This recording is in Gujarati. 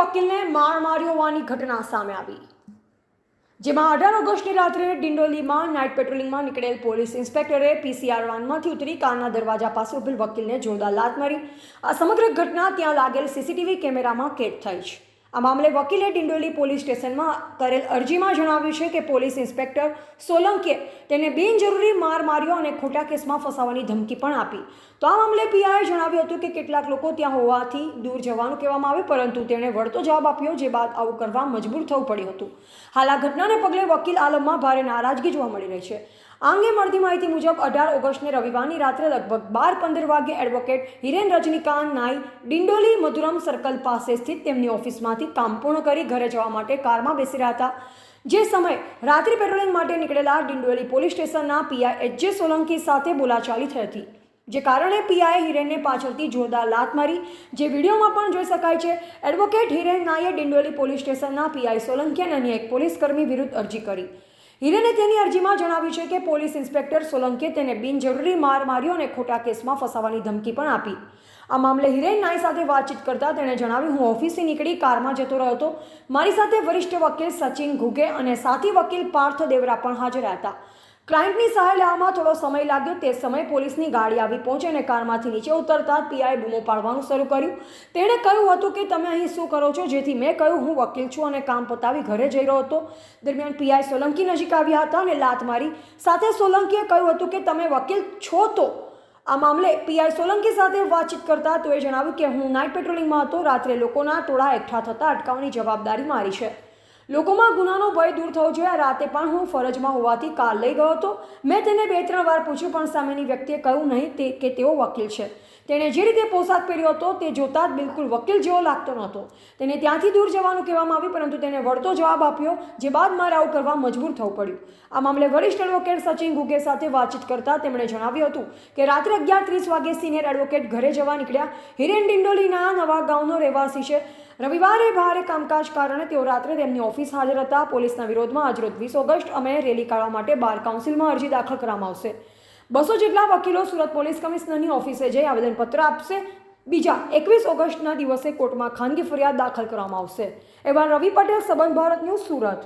વકીલને માર માર્યો હોવાની ઘટના સામે આવી. જેમાં અઢાર ઓગસ્ટની રાત્રે ડિંડોલીમાં નાઇટ પેટ્રોલિંગમાં નીકળેલ પોલીસ ઇન્સ્પેક્ટરે પીસીઆર વાનમાંથી ઉતરી કારના દરવાજા પાસે ઉભેલ વકીલને જોરદાર લાત મારી. આ સમગ્ર ઘટના ત્યાં લાગેલ સીસીટીવી કેમેરામાં કેદ થઈ છે. આ મામલે વકીલે ડિંડોલી પોલીસ સ્ટેશનમાં કરેલ અરજીમાં જણાવ્યું છે કે પોલીસ ઇન્સ્પેક્ટર સોલંકીએ તેને બિનજરૂરી માર માર્યો અને ખોટા કેસમાં ફસાવાની ધમકી પણ આપી. તો આ મામલે પીઆઈએ જણાવ્યું હતું કે કેટલાક લોકો ત્યાં હોવાથી દૂર જવાનું કહેવામાં આવે, પરંતુ તેણે વળતો જવાબ આપ્યો, જે બાદ આવું કરવા મજબૂર થવું પડ્યું હતું. હાલ આ ઘટનાને પગલે વકીલ આલમમાં ભારે નારાજગી જોવા મળી રહી છે. આ અંગે મળતી માહિતી મુજબ અઢાર ઓગસ્ટને રવિવારની રાત્રે લગભગ બાર પંદર વાગે એડવોકેટ હિરેન રજનીકાંત નાઈ ડિંડોલી મધુરમ સર્કલ પાસે સ્થિત તેમની ઓફિસમાંથી કામ પૂર્ણ કરી ઘરે જવા માટે કારમાં બેસી રહ્યા હતા. જે સમયે રાત્રિ પેટ્રોલિંગ માટે નીકળેલા ડિંડોલી પોલીસ સ્ટેશનના પીઆઈ એચ જે સોલંકી સાથે બોલાચાલી થઈ હતી. જે કારણે પીઆઈએ હિરેનને પાછળથી જોરદાર લાત મારી. જે વિડીયોમાં પણ જોઈ શકાય છે, એડવોકેટ હિરેન નાયે ડિંડોલી પોલીસ સ્ટેશનના પીઆઈ સોલંકી અને અન્ય એક પોલીસકર્મી વિરુદ્ધ અરજી કરી. હિરેને તેની અરજીમાં જણાવ્યું છે કે પોલીસ ઇન્સ્પેક્ટર સોલંકીએ તેને બિનજરૂરી માર માર્યો અને ખોટા કેસમાં ફસાવાની ધમકી પણ આપી. આ મામલે હિરેન નાઈ સાથે વાતચીત કરતા તેણે જણાવ્યું, હું ઓફિસથી નીકળી કારમાં જતો રહ્યો હતો. મારી સાથે વરિષ્ઠ વકીલ સચિન ઘુગે અને સાથી વકીલ પાર્થ દેવરા પણ હાજર હતા. ક્લાયન્ટની સહાય લેવામાં થોડો સમય લાગ્યો. તે સમયે પોલીસની ગાડી આવી પહોંચી અને કારમાંથી નીચે ઉતરતા પીઆઈ બૂમો પાડવાનું શરૂ કર્યું. તેણે કહ્યું હતું કે તમે અહીં શું કરો છો? જેથી મેં કહ્યું, હું વકીલ છું અને કામ પતાવી ઘરે જઈ રહ્યો હતો. દરમિયાન પીઆઈ સોલંકી નજીક આવ્યા હતા અને લાત મારી. સાથે સોલંકીએ કહ્યું હતું કે તમે વકીલ છો તો? આ મામલે પીઆઈ સોલંકી સાથે વાતચીત કરતા તોએ જણાવ્યું કે હું નાઇટ પેટ્રોલિંગમાં હતો. રાત્રે લોકોના ટોળા એકઠા થતાં અટકાવવાની જવાબદારી મારી છે. લોકોમાં ગુનાનો ભય દૂર થવો જોઈએ. રાતે પણ હું ફરજમાં હોવાથી કાર લઈ ગયો હતો. મેં તેને બે ત્રણ વાર પૂછ્યું, પણ સામેની વ્યક્તિએ કહ્યું નહીં તે કે તેઓ વકીલ છે. તેણે જે રીતે પોશાક પહેર્યો હતો તે જોતાં જ બિલકુલ વકીલ જેવો લાગતો નહોતો. તેને ત્યાંથી દૂર જવાનું કહેવામાં આવ્યું, પરંતુ તેને વળતો જવાબ આપ્યો, જે બાદ મારે આવું કરવા મજબૂર થવું પડ્યું. આ મામલે વરિષ્ઠ એડવોકેટ સચિન ગુગે સાથે વાતચીત કરતા તેમણે જણાવ્યું હતું કે, રાત્રે અગિયાર ત્રીસ વાગે સિનિયર એડવોકેટ ઘરે જવા નીકળ્યા. હિરેન ડિંડોલીના નવા ગામનો રહેવાસી છે. રવિવારે ભારે કામકાજ કારણે તેઓ રાત્રે તેમની ઓફિસ હાજર હતા. પોલીસના વિરોધમાં આજરોજ વીસ ઓગસ્ટ અમે રેલી કાઢવા માટે બાર કાઉન્સિલમાં અરજી દાખલ કરવામાં આવશે. બસો જેટલા વકીલો સુરત પોલીસ કમિશનરની ઓફિસે જઈ આવેદનપત્ર આપશે. બીજા એકવીસ ઓગસ્ટના દિવસે કોર્ટમાં ખાનગી ફરિયાદ દાખલ કરવામાં આવશે. એવા રવિ પટેલ, સંબંધ ભારત ન્યૂઝ સુરત.